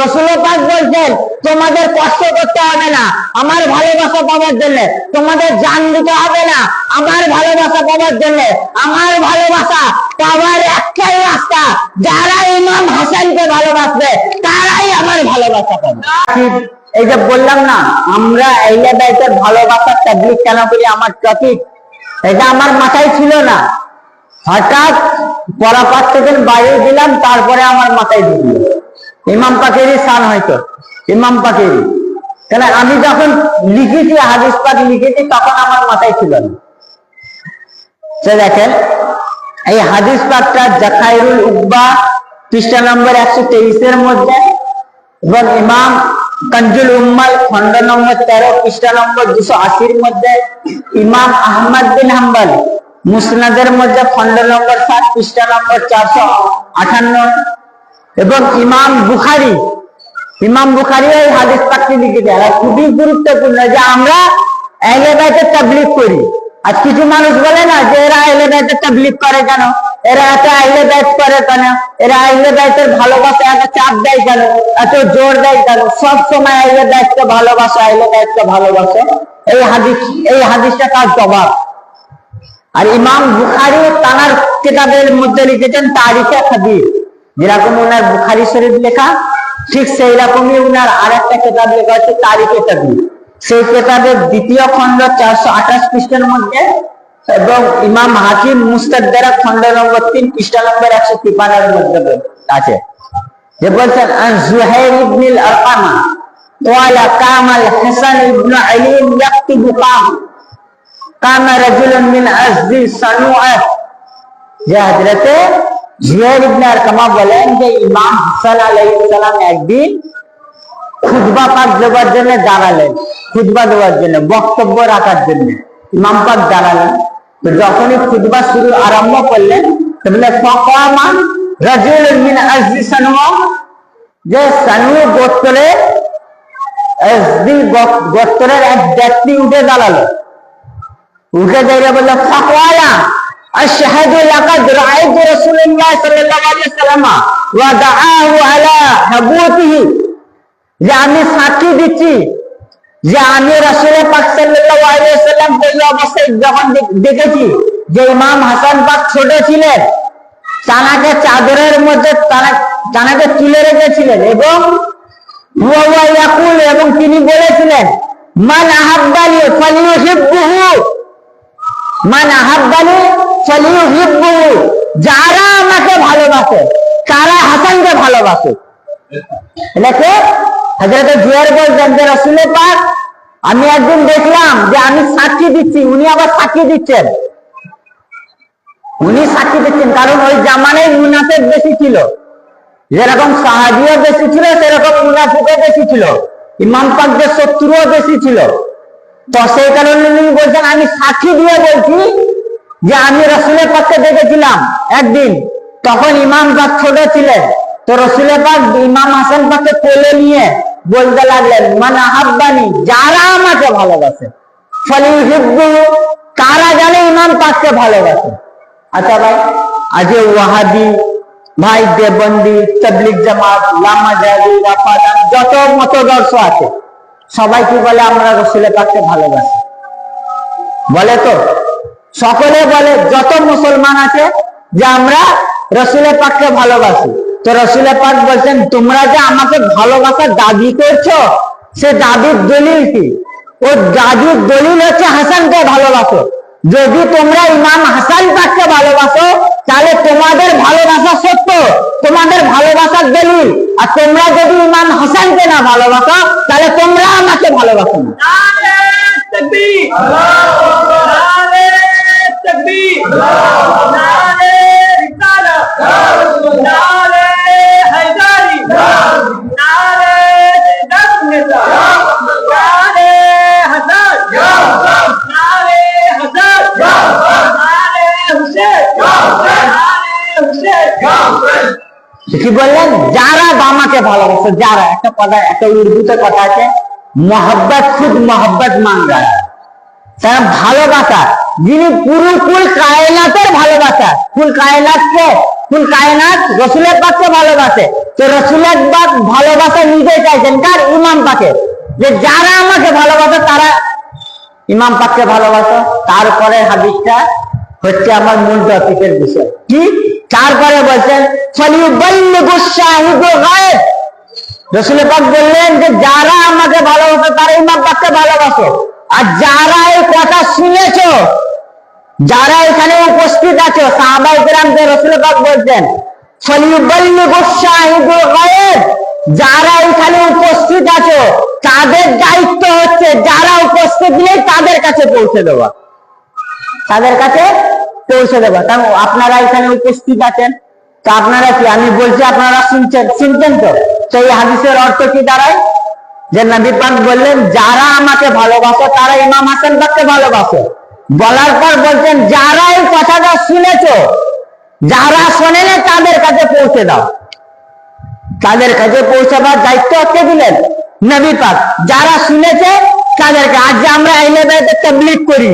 রসুল বলছেন, তোমাদের কষ্ট করতে হবে না, আমার ভালোবাসা পাওয়ার জন্য। তোমাদের জান দিতে হবে না, আমার ভালোবাসা পাওয়ার জন্য। আমার ভালোবাসা পাওয়ার একটাই রাস্তা, যারা ইমাম হাসানকে ভালোবাসবে, তারাই আমার ভালোবাসা পাবে। এই যে বললাম না, আমরা এইলা দায়িত্বের ভালোবাসার তাবলিক কেন করি? আমার টপিক, এটা আমার মাথায় ছিল না। হঠাৎ সেকেন্ড বাইরে দিলাম তারপরে আমার মাথায় ঢুকলো। ইমাম পাকেরই সান হয়তো, ইমাম পাকেরই। কেন আমি যখন লিখেছি, হাদিস পাক লিখেছি, তখন আমার মাথায় ছিল না। সে দেখেন, এই হাদিস পাকটা জাখাইরুল উব্বা পৃষ্ঠা নম্বর একশো তেইশের মধ্যে এবং ইমাম কঞ্জুল উম্মাল খন্ড নম্বর তেরো পৃষ্ঠা নম্বর দুশো আশির মধ্যে ইমাম আহমদ বিন হাম্বল মুসনাদের মধ্যে খন্ড নম্বর সাত পৃষ্ঠা নম্বর চারশো আঠান্ন এবং ইমাম বুখারি ইমাম বুখারি এই হাদিস পাকটি লিখেছে আর খুবই গুরুত্বপূর্ণ যে আমরা এলেবাইতে তাবলিগ করি। আর কিছু মানুষ বলে না যে এরা এলেবাইতে তাবলিগ করে কেন? এরা এত আইলে বাইত করে কেন? এরা আইলে বাইতের ভালোবাসা এত চাপ দেয় কেন? এত জোর দেয় কেন? সব সময় আইলে বাইতকে ভালোবাসো আইলে বাইতকে ভালোবাসো। এই হাদিস, এই হাদিসটা তার জবাব। আর ইমাম বুখারি তানার কিতাবের মধ্যে লিখেছেন তারিখে হাদিস। যেরকম ওনার বুখারি শরীফ লেখা ঠিক সেই রকমই ওনার আর একটা কিতাব লেখা হচ্ছে তারিখে হাদিস সেই কিতাবের দ্বিতীয় খণ্ড চারশো আঠাশ পৃষ্ঠার মধ্যে এবং ইমাম হাকিম মুস্তাদারা খণ্ড নম্বর তিন পৃষ্ঠা নম্বর একশো তিপানের মধ্যে আছে যে বলছেন আন জুহাইর ইবনুল আরকামা قال قام الحسن بن علي يكتب قام قام رجل من أزد صنوعه যে হজরতে জিয়ার বলেন যে ইমাম হাসান আলাইহিস সালাম একদিন খুতবা পাক দেওয়ার জন্য দাঁড়ালেন, খুতবা দেওয়ার জন্য, বক্তব্য রাখার জন্য। ইমাম পাক দাঁড়ালেন। যখনই খুতবা শুরু আরম্ভ করলেন, তো বলে ফকামান রাজুল মিন আজদি সানুয়া। যে সানু গোত্রে আজদি গোত্রের এক ব্যক্তি উঠে দাঁড়াল। উঠে দাঁড়িয়ে বলল ফকওয়ালা أشهد لقد رأيت رسول الله صلى الله عليه وسلم ودعاه على حبوته যে আমি সাক্ষী দিচ্ছি যে আমি রাসূলের পাক সাল্লাল্লাহু আলাইহি ওয়াসাল্লাম এই অবস্থায় যখন দে- দেখেছি যে ইমাম হাসান পাক ছোট ছিলেন তানাকে চাদরের মধ্যে তানা- তানাকে তুলে রেখেছিলেন এবং হুয়া হুয়া ইয়াকুল এবং তিনি বলেছিলেন মান আহাব্বানি ফালিউহিব্বুহু মান আহাব্বানি ফালিউহিব্বুহু যারা আমাকে ভালোবাসে, তারা হাসানকে ভালোবাসে। আমি একদিন দেখলাম যে আমি সাক্ষী দিচ্ছি, উনি আবার সাক্ষী দিচ্ছেন। উনি সাক্ষী দিচ্ছেন, কারণ ওই জামানের মুনাফেক বেশি ছিল। যেরকম সাহাবিও বেশি ছিল, সেরকম মুনাফিকও বেশি ছিল। ইমাম পাকদের শত্রুও বেশি ছিল। তো সেই কারণে উনি বলছেন, আমি সাক্ষী দিয়ে বলছি যে আমি রসুলের পক্ষে দেখেছিলাম একদিন, তখন ইমাম পাক ছোট ছিলেন। তো রসুলের পাক ইমাম হাসান পাককে কোলে নিয়ে বলতে লাগলেন মানে আহাব্বানি, যারা আমাকে ভালোবাসে ফলে তারা জানে ইমাম পাককে ভালোবাসে। আচ্ছা ভাই, আজ ওয়াহাবি, ভাই দেবন্দি তবলিক জামাত, লামা জাহি রাফাদান, যত মতদর্শ আছে, সবাই কি বলে আমরা রসুলের পাককে ভালোবাসি? বলে তো সকলে বলে যত মুসলমান আছে যে আমরা রসুলের পাককে ভালোবাসি। তো রসুলের পাক বলছেন তোমরা যে আমাকে ভালোবাসার দাবি করছ সে দাবির দলিল কি? ও দাবির দলিল হচ্ছে হাসানকে ভালোবাসো। যদি তোমরা ইমাম হাসান পাককে ভালোবাসো তাহলে তোমাদের ভালোবাসা সত্য তোমাদের ভালোবাসার দলিল। আর তোমরা যদি ইমাম হাসানকে না ভালোবাসো তাহলে তোমরা আমাকে ভালোবাসো না। नबी नारे रिसालत नारे हैदरी नारे नबनेता नारे हसन नारे हसन नारे हुसैन नारे हुसैन কি বললেন যারা বামাকে ভালোবাসে যারা একটা কথা একটা উর্দুতে কথা আছে মোহাব্বত খুদ মোহাব্বত মাঙ্গা তারা ভালোবাসা যিনি পুরো কুল কায়নাতের ভালোবাসা কুল কায়নাতকে ফুল কায়নাত রসুলের পাককে ভালোবাসে। তো রসুলের পাক ভালোবাসা চাইছেন কার? ইমাম পাকে যে যারা আমাকে ভালোবাসে, তারা ইমাম পাককে ভালোবাসো। তারপরে হাদিসটা হচ্ছে আমার মূল টপিকের বিষয়। কি? তারপরে বলছেন, ফলিউবাল্লিগু শাহিদু গায়েব। রসুল পাক বললেন যে, যারা আমাকে ভালোবাসে, তারা ইমাম পাককে ভালোবাসে। আর যারা এই কথা শুনেছো যারা এখানে উপস্থিত আছো সাহাবাই গ্রামকে রসুল বলছেন যারা এখানে উপস্থিত আছো, তাদের দায়িত্ব হচ্ছে যারা উপস্থিত নেই, তাদের কাছে পৌঁছে দেওয়া। তাদের কাছে পৌঁছে দেওয়া। কারণ আপনারা এখানে উপস্থিত আছেন? তো আপনারা কি, আমি বলছি আপনারা শুনছেন? শুনছেন তো? তো এই হাদিসের অর্থ কি দাঁড়ায়? যে নবী বললেন, যারা আমাকে ভালোবাসো, তারা ইমাম হাসান পাককে ভালোবাসো। বলার পর বলছেন, যারা এই কথাটা শুনেছো, যারা শোনেন তাদের কাছে পৌঁছে দাও। তাদের কাছে পৌঁছাবার দায়িত্ব কে দিলেন নবী পাক। যারা শুনেছে তাদেরকে, আজ আমরা আইলে বেড়াতে তাবলিগ করি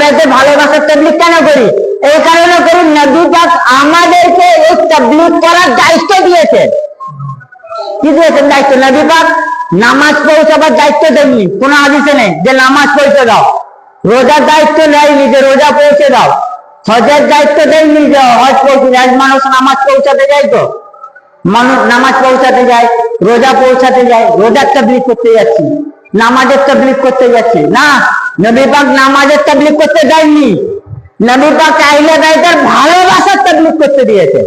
বেড়াতে ভালোবাসার তাবলিগ কেন করি? এই কারণে করি, নবী পাক আমাদেরকে এই তাবলিগ করার দায়িত্ব দিয়েছেন কি দিয়েছেন দায়িত্ব? নবী পাক, নামাজ পৌঁছাবার দায়িত্ব দেননি, কোনো হাদিসে নেই যে নামাজ পৌঁছে দাও। রোজার দায়িত্ব নেয়নি যে রোজা পৌঁছে দাও। হজের দায়িত্ব দেননি যে হজ পৌঁছে যায় মানুষ নামাজ পৌঁছাতে যায় তো? মানুষ নামাজ পৌঁছাতে যায়, রোজা পৌঁছাতে যায়। রোজার তাবলিগ করতে যাচ্ছি। নামাজের তাবলিগ করতে যাচ্ছি। না, নবী পাক নামাজের তাবলিগ করতে দেয়নি নবী পাক আইলে গাইদের ভালোবাসার তাবলিগ করতে দিয়েছে।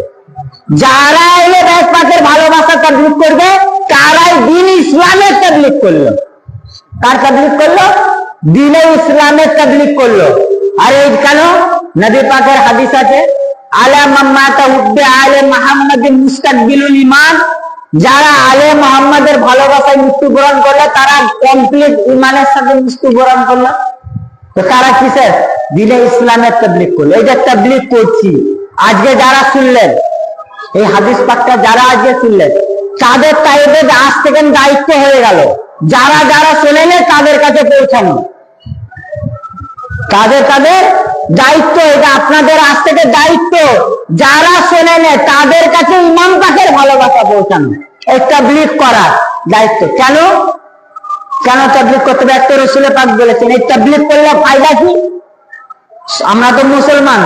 যারা আইলে গাইদ পাকের ভালোবাসার তাবলিগ করবে, তারাই দিন ইসলামের তাবলিগ করল। কার তাবলিগ করল? দিনে ইসলামের তাবলিগ করল। আর এই কেন? নবী পাকের হাদিস আছে, আলা মাম্মাতা হুব্বে আলে মুহাম্মাদিন মুস্তাকবিলুল ইমান যারা আলে মোহাম্মদের ভালোবাসায় মৃত্যুবরণ করল, তারা কমপ্লিট ইমানের সাথে মৃত্যুবরণ করল। তো তারা কিসের? দিনে ইসলামের তাবলিগ করল। এই যে তাবলিগ করছি, আজকে যারা শুনলেন, এই হাদিস পাকটা যারা আজকে শুনলেন, তাদের তাইদের আজ থেকে দায়িত্ব হয়ে গেল। যারা যারা শোনেন, তাদের কাছে পৌঁছানো। তাদের তাদের দায়িত্ব, এটা আপনাদের আজ থেকে দায়িত্ব। যারা শোনেন তাদের কাছে ইমাম পাকের ভালোবাসা পৌঁছানো। এই তাবলিগ করার দায়িত্ব। কেন? কেন তাবলিগ করতে হবে? একটা রসুলের পাক বলেছেন এই তাবলিগ করলে ফায়দা কি? আমরা তো মুসলমান,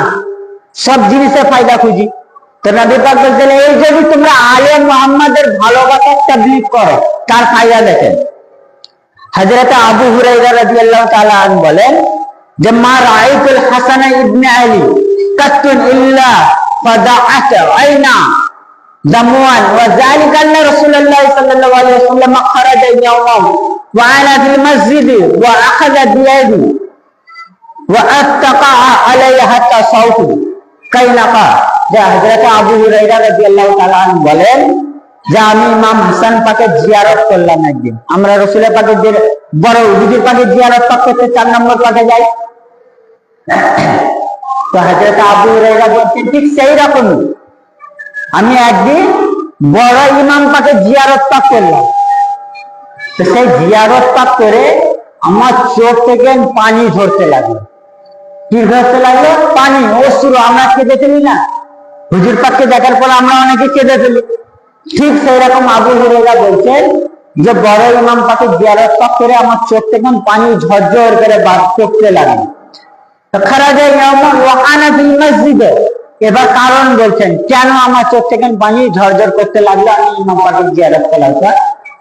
সব জিনিসের ফায়দা খুঁজি। তো নবী পাক বলছেন, এই যদি তোমরা আলে মোহাম্মদের ভালোবাসার তাবলিগ করো, তার ফায়দা দেখেন। হযরত আবু হুরায়রা রাদিয়াল্লাহু তাআলা বলেন যে মা রায়তুল হাসান ইবনে আলী, কাতুন ইল্লা ফাদাআত আইনা। দামওয়ান ওয়া যালিকা আন্না রাসূলুল্লাহ সাল্লাল্লাহু আলাইহি ওয়াসাল্লাম খরাজা ইয়াওমান ওয়া আলা ফিল মসজিদ, ওয়া আখাযা বিয়াদি ওয়া আত্তাকা আলাইহি হাত্তা সাউতু। কাইনাকা, যে হযরত আবু হুরায়রা রাদিয়াল্লাহু তাআলা বলেন, যে আমি ইমাম হাসান পাকে জিয়ারত করলাম একদিন। আমরা রসুলের পাকে বড় উদির পাকে জিয়ারত পাক করতে চার নম্বর পাকে যাই তো হুরায়রা বলছেন ঠিক সেই আমি একদিন বড় ইমাম পাকে জিয়ারত পাক করলাম। তো সেই জিয়ারত পাক করে আমার চোখ থেকে পানি ঝরতে লাগল। কি ঝরতে লাগল? পানি, অশ্রু। আমরা কেঁদে ফেলি না। হুজুর পাককে দেখার পর আমরা অনেকে কেঁদে ফেলি। ঠিক সেই রকম আবু হুরেরা বলছেন যে, বড় ইমাম পাকে জিয়ারত পাক করে আমার চোখ থেকে পানি ঝরঝর করে বাদ পড়তে লাগল। এবার কারণ বলছেন, কেন আমার চোখ থেকে পানি ঝরঝর করতে লাগল? আমি ইমাম পাকের জিয়ারত করলাম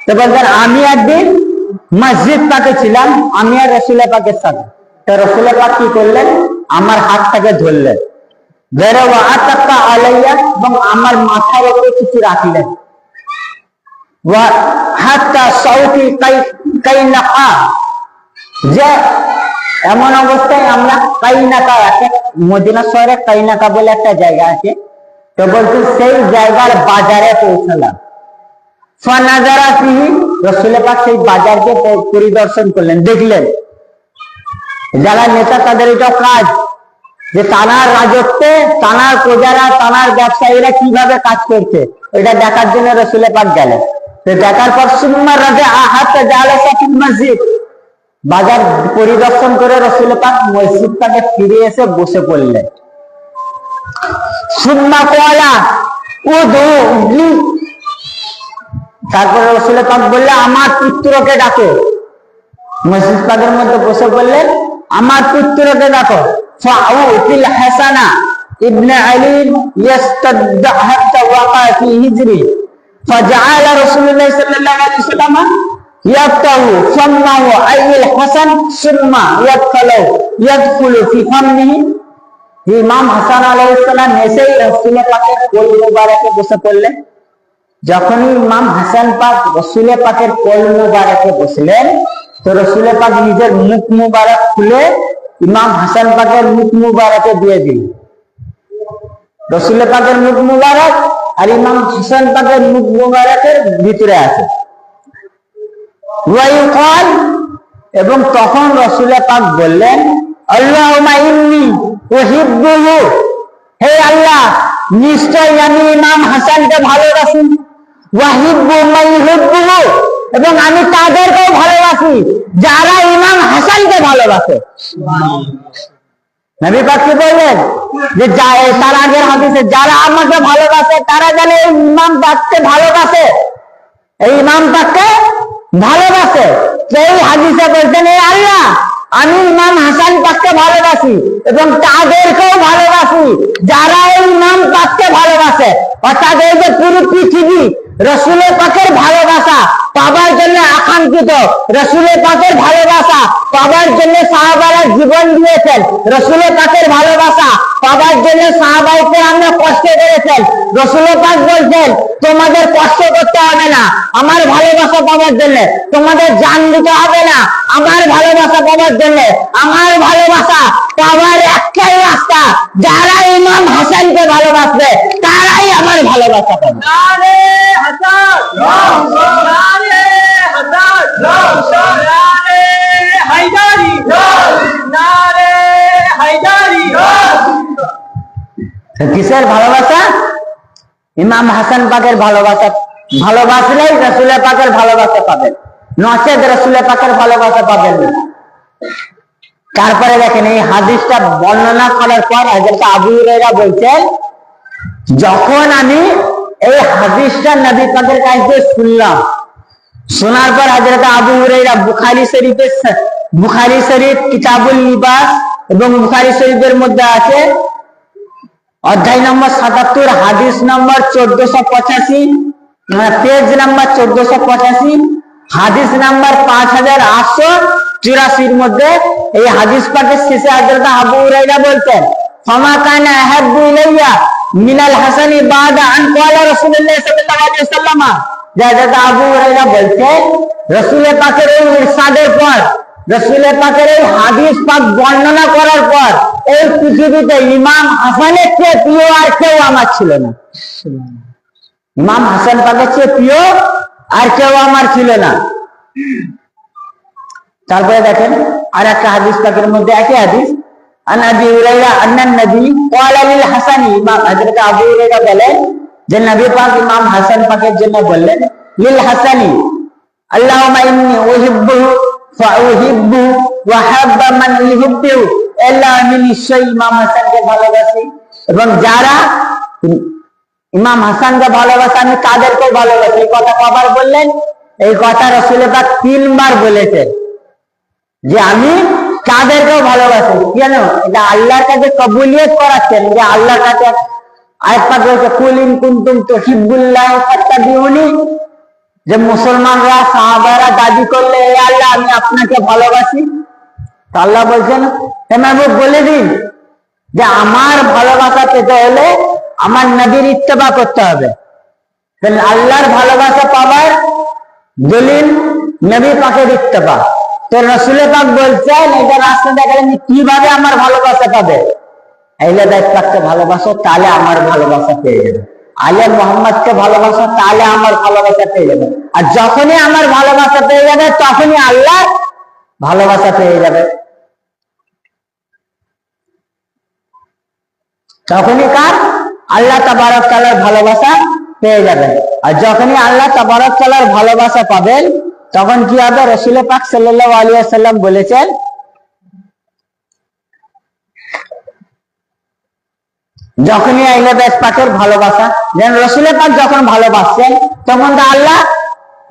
তো বলছেন, আমি একদিন মসজিদ পাকে ছিলাম, আমি আর রসুলের পাকের সাথে। তো রসুলের পাক কি করলেন? আমার হাতটাকে ধরলেন। বেরো আতাক্কা আলাইয়া এবং আমার মাথার উপরে কিছু রাখলেন। হাত্তা সৌটি কাই কাই নাকা যে এমন অবস্থায় আমরা কাইনাকা আছে, মদিনা শহরে কাইনাকা বলে একটা জায়গা আছে। তো বলছি সেই জায়গার বাজারে পৌঁছালাম। ফানাজারা ফিহি রসুল সেই বাজারকে পরিদর্শন করলেন। দেখলেন, যারা নেতা তাদের এটা কাজ, যে তানার রাজত্বে, তানার প্রজারা, তানার ব্যবসায়ীরা কীভাবে কাজ করছে, এটা দেখার জন্য রসুল পাক গেলেন। তো দেখার পর সুম্মা রাজা আহাত জালাসা ফিল মসজিদ বাজার পরিদর্শন করে রসুল পাক মসজিদ পাকে ফিরে এসে বসে পড়লেন সুম্মা কোয়ালা ও দো তারপরে রসুল পাক বললে আমার পুত্রকে ডাকো মসজিদ পাকের মধ্যে বসে বললেন আমার পুত্রকে ডাকো ফাউতিল হাসানা ইবনে আলী ইয়াস্তাদ হাত্তা ওয়াকা ফি হিজরি فجعل رسول الله صلى الله عليه وسلم يفتح فمه أي الحسن ثم يدخل يدخل في فمه ইমাম হাসান আলাইসালাম এসেই রসুলের পাকের কোল মুবারকে বসে পড়লেন যখনই ইমাম হাসান পাক রসুলের পাকের কোল মুবারকে বসলেন তো রসুলের পাক নিজের মুখ মুবারক খুলে ইমাম হাসান পাকের মুখ মুবারকে দিয়ে দিল রসুলের পাকের মুখ মুবারক আর ইমাম হাসান পাকের মুখ মুবারকের ভিতরে আছে ওয়াইকাল, এবং তখন রসুলে পাক বললেন উহিব্বুহু। হে আল্লাহ নিশ্চয় আমি ইমাম হাসানকে ভালোবাসি। এবং আমি তাদেরকেও ভালোবাসি, যারা ইমাম হাসানকে ভালোবাসে। নবী পাক বললেন? যে তার আগের হাদিসে, যারা আমাকে ভালোবাসে, তারা যেন ইমাম পাককে ভালোবাসে। এই ইমাম পাককে ভালোবাসে। সেই হাদিসে বলছেন এই আল্লাহ, আমি ইমাম হাসান পাককে ভালোবাসি এবং তাদেরকেও ভালোবাসি। যারা এই ইমাম পাককে ভালোবাসে, অর্থাৎ এই যে পুরো পৃথিবী রসুলের পাকের ভালোবাসা পাবার জন্য আকাঙ্ক্ষিত। রসুলের পাকের ভালোবাসা পাবার জন্য সাহাবারা জীবন দিয়েছেন। রসুলের পাকের ভালোবাসা পাবার জন্য সাহাবাইকে আমরা কষ্ট করেছেন। রসুলের পাক বলছেন, তোমাদের কষ্ট করতে হবে না, আমার ভালোবাসা পাবার জন্য। তোমাদের জান দিতে হবে না, আমার ভালোবাসা পাবার জন্য। আমার ভালোবাসা পাবার একটাই রাস্তা যারা ইমাম হাসানকে ভালোবাসবে তারাই আমার ভালোবাসা পাবে। কিসের ভালোবাসা? ইমাম হাসান পাকের ভালোবাসা। ভালোবাসলেই রসুলের পাকের ভালোবাসা পাবেন। নচেত রসুলের পাকের ভালোবাসা পাবেন না। তারপরে দেখেন এই হাদিসটা বর্ণনা করার পর হযরত আবু হুরায়রা বলছেন, যখন আমি এই হাদিসটা নবী পাকের কাছ শুনলাম, শোনার পর হযরত আবু হুরায়রা বুখারী শরীফের বুখারি শরীফ, কিতাবুল লিবাস এবং বুখারী শরীফের মধ্যে আছে, অধ্যায় নম্বর সাতাত্তর, হাদিস নম্বর চোদ্দশো পঁচাশি পেজ নাম্বার চোদ্দশো পঁচাশি, হাদিস নাম্বার পাঁচ হাজার আটশো চুরাশির মধ্যে এই হাদিস পাঠের শেষে হাজরত আবু উরাইরা বলতেন ফমা কানা মিনাল হাসানি আন পর এই হাদিস বর্ণনা করার পর ইমাম প্রিয় আর কেউ আমার ছিল না। ইমাম হাসান পাকের চেয়ে প্রিয় আর কেউ আমার ছিল না। তারপরে দেখেন আর একটা হাদিস পাকের মধ্যে একই হাদিস, আন আবি ইমাম যে ইমাম হাসান পাকের জন্য বললেন আল্লাহ আমি নিশ্চয়ই ইমাম হাসানকে ভালোবাসি, এবং যারা ইমাম হাসানকে ভালোবাসে, আমি তাদেরকেও ভালোবাসি। এই কথা কবার বললেন, এই কথা রসুলের পাক তিনবার বলেছেন। যে আমি তাদেরকেও ভালোবাসি। কেন এটা আল্লাহর কাছে কবুলিয়ত করাচ্ছেন যে আল্লাহর কাছে আয়াত পাক রয়েছে কুল ইন কুনতুম তুহিব্বুল্লাহ যে মুসলমানরা, সাহাবারা দাবি করলে "এ আল্লাহ, আমি আপনাকে ভালোবাসি। তো আল্লাহ বলছেন, হে বলে দিন যে আমার ভালোবাসা পেতে হলে আমার নবীর ইত্তেবা করতে হবে। আল্লাহর ভালোবাসা পাবার দলিল নবী পাকের ইত্তেবা। তো রসুলের পাক বলছেন, এটা রাস্তা দেখালেন কীভাবে আমার ভালোবাসা পাবে? আইলে দায়িত্ব পাককে ভালোবাসো, তাহলে আমার ভালোবাসা পেয়ে যাবে। আলে মোহাম্মদকে ভালোবাসো, তাহলে আমার ভালোবাসা পেয়ে যাবে। আর যখনই আমার ভালোবাসা পেয়ে যাবে, তখনই আল্লাহ ভালোবাসা পেয়ে যাবে। তখনই কার? আল্লাহ তাবারক তালার ভালোবাসা পেয়ে যাবেন আর যখনই আল্লাহ তাবারক তালার ভালোবাসা পাবেন তখন কি হবে? রসুল পাক সাল্লাহ আলিয়া সাল্লাম বলেছেন, যখনই আইলে বেশ পাকের ভালোবাসা যেন রসুলের পাক যখন ভালোবাসছেন, তখন তো আল্লাহ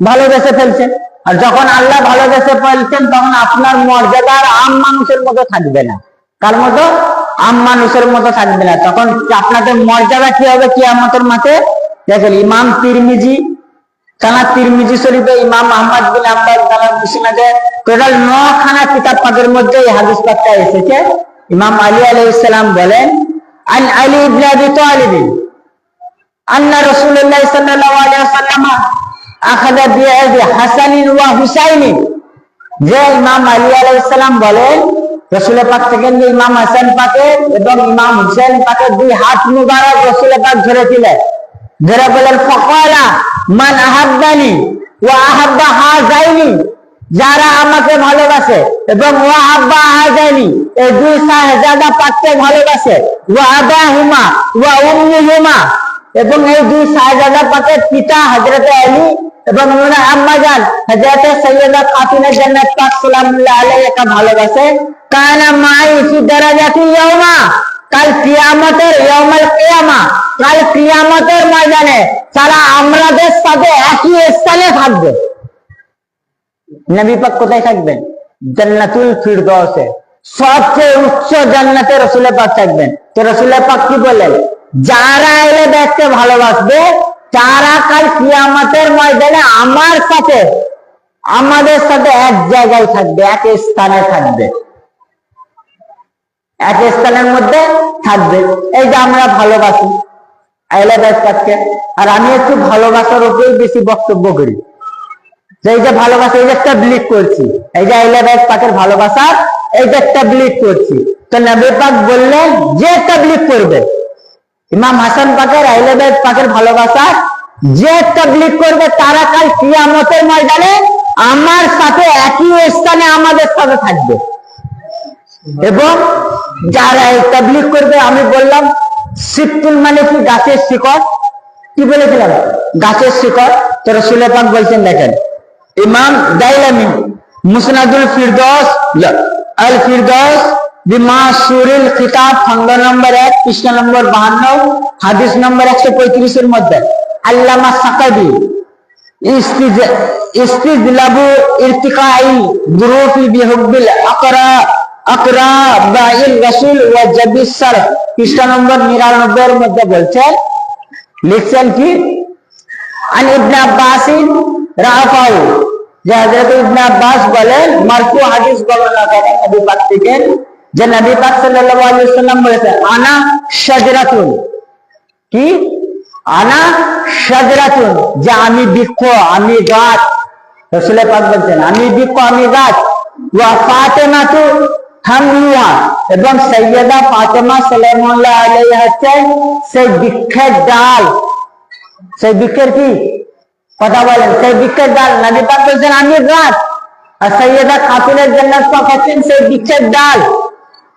ভালোবেসে ফেলছেন। আর যখন আল্লাহ ভালোবেসে ফেলছেন, তখন আপনার মর্যাদা আর আম মানুষের মতো থাকবে না। কার মতো? আম মানুষের মতো থাকবে না। তখন আপনাদের মর্যাদা কি হবে কি কিয়ামতের মাঠে? দেখেন, ইমাম তিরমিজি কানা তিরমিজি শরীফে ইমাম আহমদ বিন আব্বাস টোটাল নখানা কিতাব পাকের মধ্যে এই হাদিস পাকটা এসেছে। ইমাম আলী আলাইহিস সালাম বলেন, আন আলী ইবনে আবি তালিব, আন্না রাসূলুল্লাহ সাল্লাল্লাহু আলাইহি ওয়াসাল্লাম আখাযা বিয়াদি হাসানিন ওয়া হুসাইনিন যে ইমাম আলী আলাইহিস সালাম বলেন রসুল পাক থেকে ইমাম হাসান পাকের এবং ইমাম হুসেন পাকে দুই হাত মুবারক রসুল পাক ধরেছিলেন ধরে বলেন ফকালা মান আহাব্বানি ওয়া আহাব্বা হাজাইনি যারা আমাকে ভালোবাসে এবং ওয়া আব্বা হাজাইনি এই দুই শাহজাদা পাককে ভালোবাসে, ওয়া আবা হুমা ওয়া উম্মু হুমা এবং এই দুই শাহজাদা পাকের পিতা হযরত আলী এবং ওনার আম্মা জান হযরত সৈয়দা ফাতিমা জান্নাত পাক সাল্লাল্লাহু আলাইহি ভালোবাসে। কানা মাই ফি দারাজাতি ইয়াউমা কাল কিয়ামতের ইয়াউমাল কিয়ামা, কাল কিয়ামতের ময়দানে তারা আমাদের সাথে একই স্থানে থাকবে। নবী পাক কোথায় থাকবেন? জান্নাতুল ফিরদৌসে। সবচেয়ে উচ্চ জান্নাতে রসুল পাক থাকবেন। তো রসুল পাক কি বলেন? যারা এলে দেখতে ভালোবাসবে, তারা কাল কিয়ামতের ময়দানে আমার সাথে, আমাদের সাথে এক জায়গায় থাকবে, এক স্থানে থাকবে। এক স্থানের মধ্যে থাকবে। এই যে আমরা ভালোবাসি পাককে আর আমি একটু ভালোবাসার উপরেই বেশি বক্তব্য করি। এই যে ভালোবাসা, এই যে একটা ব্লিক করছি, এই যে আইলাবাস পাকের ভালোবাসা, এই যে একটা ব্লিক করছি। তো নবী পাক বললেন, যে একটা ব্লিক করবে, ইমাম হাসান পাকের আইলাবাস পাকের ভালোবাসা, যে একটা ব্লিক করবে, তারা কাল কিয়ামতের ময়দানে আমার সাথে একই স্থানে আমাদের সাথে থাকবে। এবং যারা এই তাবলিগ করবে, আমি বললাম শিবতুল মানে কি গাছের শিকড়। কি বলেছিলাম গাছের শিকড়। তো রসুল পাক বলছেন, দেখেন, ইমাম দাইলামি, মুসনাদুল ফিরদৌস আল ফিরদৌস বিমাসুরিল কিতাব খন্ড নম্বর এক, পৃষ্ঠ নম্বর বাহান্ন, হাদিস নম্বর একশো পঁয়ত্রিশের মধ্যে। আল্লামা সাকাবি, ইস্তিজ- ইস্তিজলাবু ইরতিকাই, দুরুফি বিহুব্বিল আকরা আকরা বাইল রাসূল ওয়া জাবিস সারফ পৃষ্ঠ নম্বর 99 এর মধ্যে বলছেন, লিখছেন কি? আন ইবনে আব্বাস রাফাউ, যে হযরত ইবনে আব্বাস বলেন মারফু হাদিস বর্ণনা করেন নবী পাক থেকে যে নবী পাক সাল্লাল্লাহু আলাইহি ওয়াসাল্লাম বলেছেন, আনা শাজরাতুন। কি? আনা সাজরাতুন যে আমি বৃক্ষ, আমি গাছ। রসুলের পাক বলছেন, আমি বৃক্ষ, আমি গাছ। ওয়া ফাতেমাতু হামলুয়া এবং সৈয়দা ফাতেমা সালামুল্লাহ আলাইহা হচ্ছেন সেই বৃক্ষের ডাল সেই বৃক্ষের কি কথা বলেন সেই বৃক্ষের ডাল নবী পাক বলছেন আমি গাছ আর সৈয়দা খাতুনের জান্নাত পাক হচ্ছেন সেই বৃক্ষের ডাল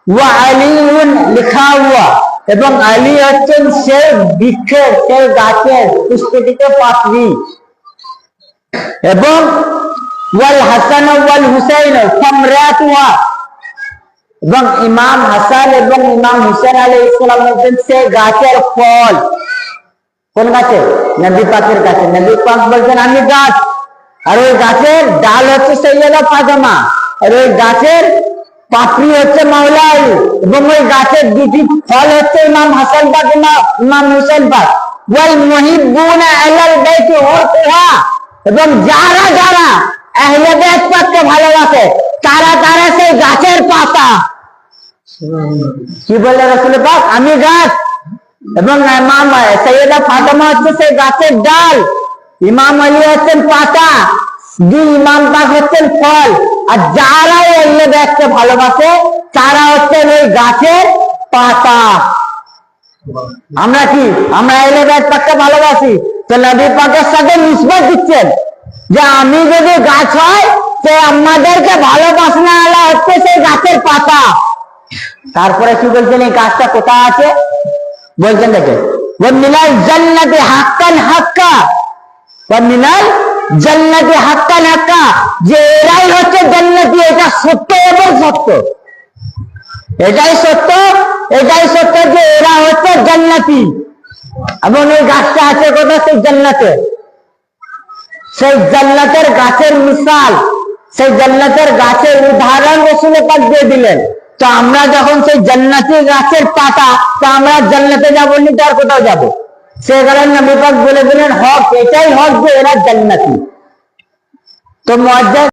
ওয়া আলিউন লিখা হুয়া এবং আলী হচ্ছেন সেই বৃক্ষের সেই গাছের পুষ্পটিত পাত্রী এবং ওয়াল হাসান ওয়াল হুসাইন সামরাতুহা এবং ইমাম হাসান এবং ইমাম হুসেন আলী ইসলাম হচ্ছেন সেই গাছের ফল। কোন গাছে? নবী পাকের গাছে। নবী পাক বলছেন আমি গাছ। আর ওই গাছের ডাল হচ্ছে সৈয়দা ফাতেমা। আর ওই গাছের পাপড়ি হচ্ছে মাওলা আলী। এবং ওই গাছের দুটি ফল হচ্ছে ইমাম হাসান পাক ইমা- ইমাম হুসেন পাক। ওয়াল মুহিব্বুনা আহলাল বাইতি হুরকুহা এবং যারা যারা আহলে বাইত পাককে ভালোবাসে, তারা তারা সেই গাছের পাতা। কি বলে রসুল পাক আমি গাছ। এবং ইমাম সৈয়দা ফাতেমা হচ্ছে সেই গাছের ডাল। ইমাম আলী হচ্ছেন পাতা। দুই ইমাম পাক হচ্ছেন ফল। আর যারা আহলে বাইতকে ভালোবাসে, তারা হচ্ছেন ওই গাছের পাতা। আমরা কি? আমরা আহলে বাইত পাককে ভালোবাসি। তো নবী পাকের সাথে নিসবত দিচ্ছেন। যে আমি যদি গাছ হয় সে আমাদেরকে ভালোবাসনা আলা হচ্ছে সেই গাছের পাতা। তারপরে কি বলছেন, এই গাছটা কোথায় আছে? বলছেন দেখে মিনাল জান্নাতে হাক্কান হাক্কা। মিনাল জান্নাতে হাক্কান হাক্কা। যে এরাই হচ্ছে জান্নাতি, এটা সত্য এবং সত্য? এটাই সত্য এটাই সত্য যে এরা হচ্ছে জান্নাতি। এবং এই গাছটা আছে কোথায়? সেই জান্নাতে। সেই জান্নাতের গাছের মিশাল, সেই জান্নাতের গাছের উদাহরণ রসুল পাক দিয়ে দিলেন। তো আমরা যখন সেই জান্নাতি গাছের পাতা, তো আমরা জান্নাতে যাব নি তো আর কোথাও যাব? সে কারণে নবী পাক বলে দিলেন, হক, এটাই হক যে এরা জান্নাতি। তো মজ্জা